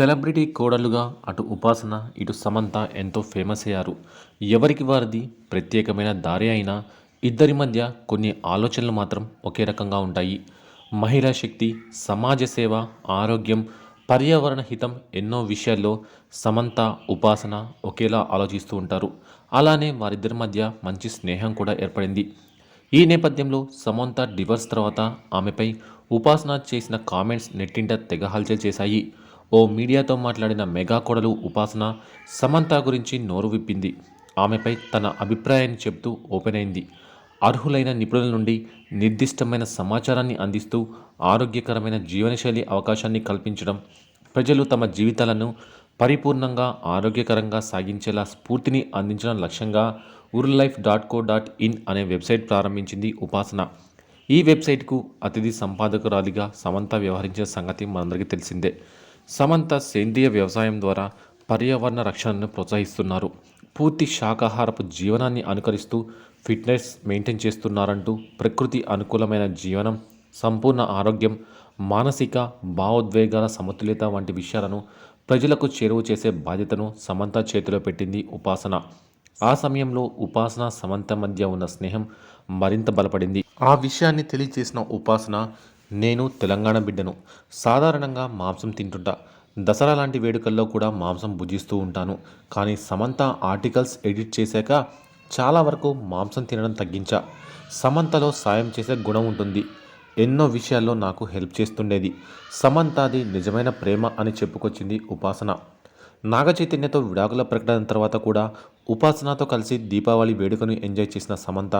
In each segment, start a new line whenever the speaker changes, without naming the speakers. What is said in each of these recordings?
Celebrity కోడలుగా అటు ఉపాసన ఇటు సమంత ఎంతో ఫేమస్ అయ్యారు. ఎవరికి వారిది? ప్రత్యేకమైన దారి అయినా ఇద్దరి మధ్య కొన్ని ఆలోచనలు మాత్రం ఒకే రకంగా ఉంటాయి. మహిళా శక్తి సమాజ సేవ ఆరోగ్యం పర్యావరణ హితం ఎన్నో విషయాల్లో సమంత ఉపాసన ఒకేలా ఆలోచిస్తూ ఉంటారు. అలానే వారిద్దరి మధ్య మంచి స్నేహం కూడా ఏర్పడింది. ఈ నేపథ్యంలో సమంత డివర్స్ తర్వాత ఆమెపై ఉపాసన చేసిన కామెంట్స్ నెట్టింట తెగ హల్చల్ చేశాయి. ఓ మీడియాతో మాట్లాడిన మెగా కొడలు ఉపాసన సమంత గురించి నోరు విప్పింది. ఆమెపై తన అభిప్రాయాన్ని చెబుతూ ఓపెన్ అయింది. అర్హులైన నిపుణుల నుండి నిర్దిష్టమైన సమాచారాన్ని అందిస్తూ ఆరోగ్యకరమైన జీవనశైలి అవకాశాన్ని కల్పించడం ప్రజలు తమ జీవితాలను పరిపూర్ణంగా ఆరోగ్యకరంగా సాగించేలా స్ఫూర్తిని అందించడం లక్ష్యంగా ur life dot co dot in అనే వెబ్సైట్ ప్రారంభించింది ఉపాసన. ఈ వెబ్సైట్కు అతిథి సంపాదకురాలిగా సమంత వ్యవహరించిన సంగతి మనందరికీ తెలిసిందే. సమంత సేంద్రియ వ్యవసాయం ద్వారా పర్యావరణ రక్షణను ప్రోత్సహిస్తున్నారు. పూర్తి శాకాహారపు జీవనాన్ని అనుకరిస్తూ ఫిట్నెస్ మెయింటైన్ చేస్తున్నారంటూ ప్రకృతి అనుకూలమైన జీవనం సంపూర్ణ ఆరోగ్యం మానసిక భావోద్వేగాల సమతుల్యత వంటి విషయాలను ప్రజలకు చేరువ చేసే బాధ్యతను సమంత చేతిలో పెట్టింది ఉపాసన. ఆ సమయంలో ఉపాసన సమంత మధ్య ఉన్న స్నేహం మరింత బలపడింది. ఆ విషయాన్ని తెలియజేసిన ఉపాసన నేను తెలంగాణ బిడ్డను. సాధారణంగా మాంసం తింటుంటా. దసరా లాంటి వేడుకల్లో కూడా మాంసం భుజిస్తూ ఉంటాను. కానీ సమంత ఆర్టికల్స్ ఎడిట్ చేశాక చాలా వరకు మాంసం తినడం తగ్గించా. సమంతలో సాయం చేసే గుణం ఉంటుంది. ఎన్నో విషయాల్లో నాకు హెల్ప్ చేస్తుండేది. సమంతది నిజమైన ప్రేమ అని చెప్పుకొచ్చింది ఉపాసన. నాగ చైతన్యతో విడాకుల ప్రకటన తర్వాత కూడా ఉపాసనతో కలిసి దీపావళి వేడుకను ఎంజాయ్ చేసిన సమంత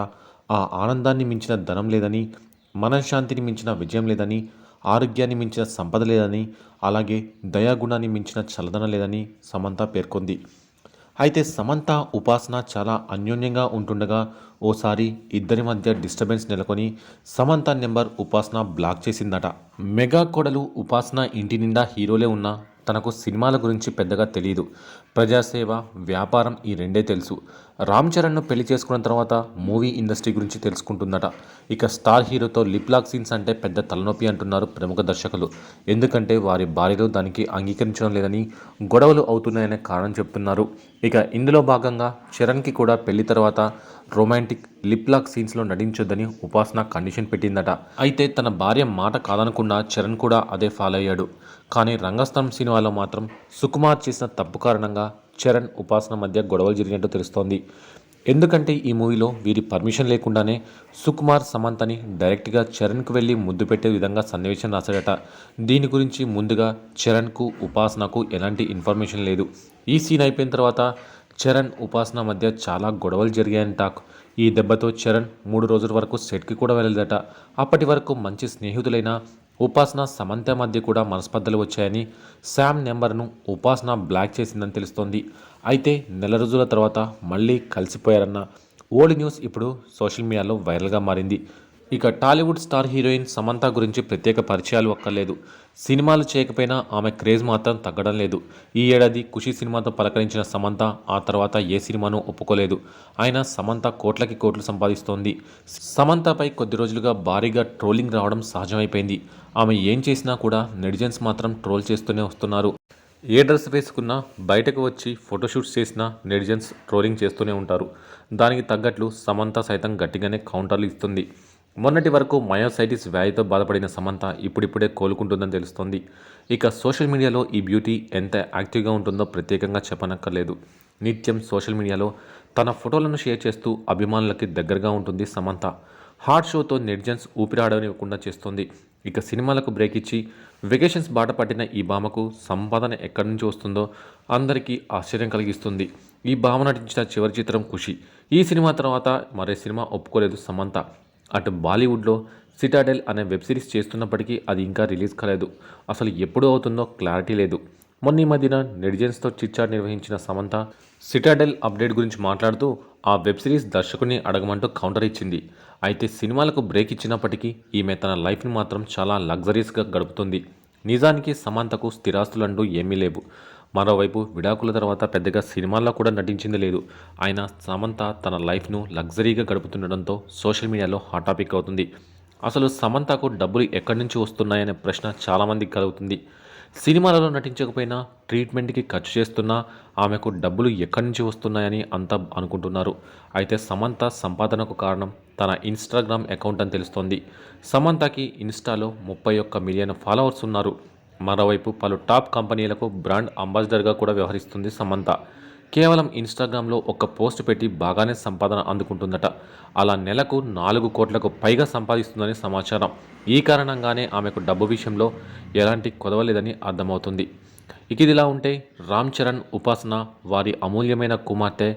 ఆ ఆనందాన్ని మించిన ధనం లేదని మనశ్శాంతిని మించిన విజయం లేదని ఆరోగ్యాన్ని మించిన సంపద లేదని అలాగే దయాగుణాన్ని మించిన చలదన లేదని సమంత పేర్కొంది. అయితే సమంత ఉపాసన చాలా అన్యోన్యంగా ఉంటుండగా ఓసారి ఇద్దరి మధ్య డిస్టర్బెన్స్ నెలకొని సమంత నెంబర్ ఉపాసన బ్లాక్ చేసిందట. మెగా కొడలు ఉపాసన ఇంటి నిండా హీరోలే ఉన్నా తనకు సినిమాల గురించి పెద్దగా తెలియదు ప్రజాసేవ వ్యాపారం ఈ రెండే తెలుసు. రామ్ చరణ్ను పెళ్ళి చేసుకున్న తర్వాత మూవీ ఇండస్ట్రీ గురించి తెలుసుకుంటుందట. ఇక స్టార్ హీరోతో లిప్లాక్ సీన్స్ అంటే పెద్ద తలనొప్పి అంటున్నారు ప్రముఖ దర్శకులు. ఎందుకంటే వారి భార్యలు దానికి అంగీకరించడం లేదని గొడవలు అవుతున్నాయనే కారణం చెప్తున్నారు. ఇక ఇందులో భాగంగా చరణ్కి కూడా పెళ్ళి తర్వాత రొమాంటిక్ లిప్లాక్ సీన్స్లో నటించొద్దని ఉపాసన కండిషన్ పెట్టిందట. అయితే తన భార్య మాట కాదనుకున్న చరణ్ కూడా అదే ఫాలో అయ్యాడు. కానీ రంగస్థలం సినిమాలో మాత్రం సుకుమార్ చేసిన తప్పు కారణంగా చరణ్ ఉపాసన మధ్య గొడవలు జరిగినట్టు తెలుస్తోంది. ఎందుకంటే ఈ మూవీలో వీరి పర్మిషన్ లేకుండానే సుకుమార్ సమంతని డైరెక్ట్గా చరణ్కు వెళ్ళి ముద్దు పెట్టే విధంగా సన్నివేశం రాశాడట. దీని గురించి ముందుగా చరణ్కు ఉపాసనకు ఎలాంటి ఇన్ఫర్మేషన్ లేదు. ఈ సీన్ అయిపోయిన తర్వాత చరణ్ ఉపాసన మధ్య చాలా గొడవలు జరిగాయని టాక్. ఈ దెబ్బతో చరణ్ మూడు రోజుల వరకు సెట్కి కూడా వెళ్ళలేదట. అప్పటి వరకు మంచి స్నేహితులైన ఉపాసన సమంత మధ్య కూడా మనస్పర్ధలు వచ్చాయని శామ్ నెంబర్ను ఉపాసన బ్లాక్ చేసిందని తెలుస్తోంది. అయితే నెల రోజుల తర్వాత మళ్ళీ కలిసిపోయారన్న ఓల్డ్ న్యూస్ ఇప్పుడు సోషల్ మీడియాలో వైరల్గా మారింది. ఇక టాలీవుడ్ స్టార్ హీరోయిన్ సమంత గురించి ప్రత్యేక పరిచయాలు ఒక్కర్లేదు సినిమాలు చేయకపోయినా ఆమె క్రేజ్ మాత్రం తగ్గడం లేదు. ఈ ఏడాది ఖుషి సినిమాతో పలకరించిన సమంత ఆ తర్వాత ఏ సినిమాను ఒప్పుకోలేదు. ఆయన సమంత కోట్లకి కోట్లు సంపాదిస్తోంది. సమంతపై కొద్ది రోజులుగా భారీగా ట్రోలింగ్ రావడం సహజమైపోయింది. ఆమె ఏం చేసినా కూడా నెటిజన్స్ మాత్రం ట్రోల్ చేస్తూనే వస్తున్నారు. ఏ డ్రెస్ వేసుకున్నా బయటకు వచ్చి ఫోటోషూట్స్ చేసినా నెటిజన్స్ ట్రోలింగ్ చేస్తూనే ఉంటారు. దానికి తగ్గట్లు సమంత సైతం గట్టిగానే కౌంటర్లు ఇస్తుంది. మొన్నటి వరకు మయోసైటిస్ వ్యాధితో బాధపడిన సమంత ఇప్పుడిప్పుడే కోలుకుంటుందని తెలుస్తోంది. ఇక సోషల్ మీడియాలో ఈ బ్యూటీ ఎంత యాక్టివ్గా ఉంటుందో ప్రత్యేకంగా చెప్పనక్కర్లేదు. నిత్యం సోషల్ మీడియాలో తన ఫోటోలను షేర్ చేస్తూ అభిమానులకి దగ్గరగా ఉంటుంది సమంత. హాట్ షోతో నెటిజన్స్ ఊపిరాడనివ్వకుండా చేస్తోంది. ఇక సినిమాలకు బ్రేక్ ఇచ్చి వెకేషన్స్ బాట పట్టిన ఈ భామకు సంపాదన ఎక్కడి నుంచి వస్తుందో అందరికీ ఆశ్చర్యం కలిగిస్తుంది. ఈ భామ నటించిన చివరి చిత్రం ఖుషి. ఈ సినిమా తర్వాత మరే సినిమా ఒప్పుకోలేదు సమంత. అటు బాలీవుడ్లో సిటాడెల్ అనే వెబ్ సిరీస్ చేస్తున్నప్పటికీ అది ఇంకా రిలీజ్ కాలేదు. అసలు ఎప్పుడు అవుతుందో క్లారిటీ లేదు. మొన్న ఈ మధ్యన నెటిజన్స్తో చిట్చాట్ నిర్వహించిన సమంత సిటాడెల్ అప్డేట్ గురించి మాట్లాడుతూ ఆ వెబ్ సిరీస్ దర్శకుని అడగమంటూ కౌంటర్ ఇచ్చింది. అయితే సినిమాలకు బ్రేక్ ఇచ్చినప్పటికీ ఈమె తన లైఫ్ని మాత్రం చాలా లగ్జరీస్గా గడుపుతుంది. నిజానికి సమంతకు స్థిరాస్తులంటూ ఏమీ లేవు. మరోవైపు విడాకుల తర్వాత పెద్దగా సినిమాల్లో కూడా నటించింది లేదు. ఆయన సమంత తన లైఫ్ను లగ్జరీగా గడుపుతుండడంతో సోషల్ మీడియాలో హాట్ టాపిక్ అవుతుంది. అసలు సమంతకు డబ్బులు ఎక్కడి నుంచి వస్తున్నాయనే ప్రశ్న చాలామందికి కలుగుతుంది. సినిమాలలో నటించకపోయినా ట్రీట్మెంట్కి ఖర్చు చేస్తున్నా ఆమెకు డబ్బులు ఎక్కడి నుంచి వస్తున్నాయని అంతా అనుకుంటున్నారు. అయితే సమంత సంపాదనకు కారణం తన ఇన్స్టాగ్రామ్ అకౌంట్ అని తెలుస్తోంది. సమంతకి ఇన్స్టాలో ముప్పై ఒక్క మిలియన్ ఫాలోవర్స్ ఉన్నారు. మరోవైపు పలు టాప్ కంపెనీలకు బ్రాండ్ అంబాసిడర్గా కూడా వ్యవహరిస్తుంది సమంత. కేవలం ఇన్స్టాగ్రామ్లో ఒక పోస్ట్ పెట్టి బాగానే సంపాదన అందుకుంటుందట. అలా నెలకు నాలుగు కోట్లకు పైగా సంపాదిస్తుందని సమాచారం. ఈ కారణంగానే ఆమెకు డబ్బు విషయంలో ఎలాంటి కొదవలేదని అర్థమవుతుంది. ఇక ఇదిలా ఉంటే రామ్ చరణ్ ఉపాసన వారి అమూల్యమైన కుమార్తె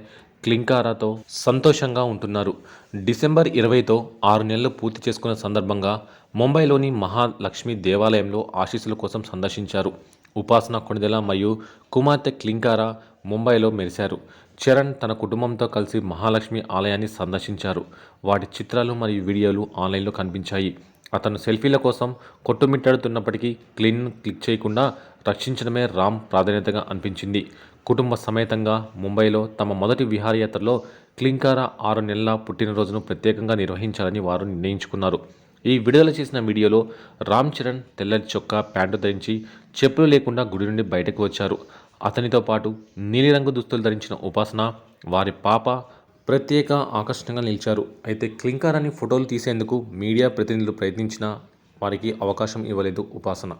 క్లింకారాతో సంతోషంగా ఉంటున్నారు. డిసెంబర్ ఇరవైతో ఆరు నెలలు పూర్తి చేసుకున్న సందర్భంగా ముంబైలోని మహాలక్ష్మి దేవాలయంలో ఆశీస్సుల కోసం సందర్శించారు. ఉపాసన కొణిదెల మరియు కుమార్తె క్లింకారా ముంబైలో మెరిశారు. చరణ్ తన కుటుంబంతో కలిసి మహాలక్ష్మి ఆలయాన్ని సందర్శించారు. వాటి చిత్రాలు మరియు వీడియోలు ఆన్లైన్లో కనిపించాయి. అతను సెల్ఫీల కోసం కొట్టుమిట్టాడుతున్నప్పటికీ క్లీన్ క్లిక్ చేయకుండా రక్షించడమే రామ్ ప్రాధాన్యతగా అనిపించింది. కుటుంబ సమేతంగా ముంబైలో తమ మొదటి విహారయాత్రలో క్లింకారా ఆరు నెలల పుట్టినరోజును ప్రత్యేకంగా నిర్వహించాలని వారు నిర్ణయించుకున్నారు. ఈ విడుదల చేసిన వీడియోలో రామ్ చరణ్ తెల్లటి చొక్కా ప్యాంటు ధరించి చెప్పులు లేకుండా గుడి నుండి బయటకు వచ్చారు. అతనితో పాటు నీలిరంగు దుస్తులు ధరించిన ఉపాసన వారి పాప ప్రత్యేక ఆకర్షణగా నిలిచారు. అయితే క్లింకారాన్ని ఫోటోలు తీసేందుకు మీడియా ప్రతినిధులు ప్రయత్నించినా వారికి అవకాశం ఇవ్వలేదు ఉపాసన.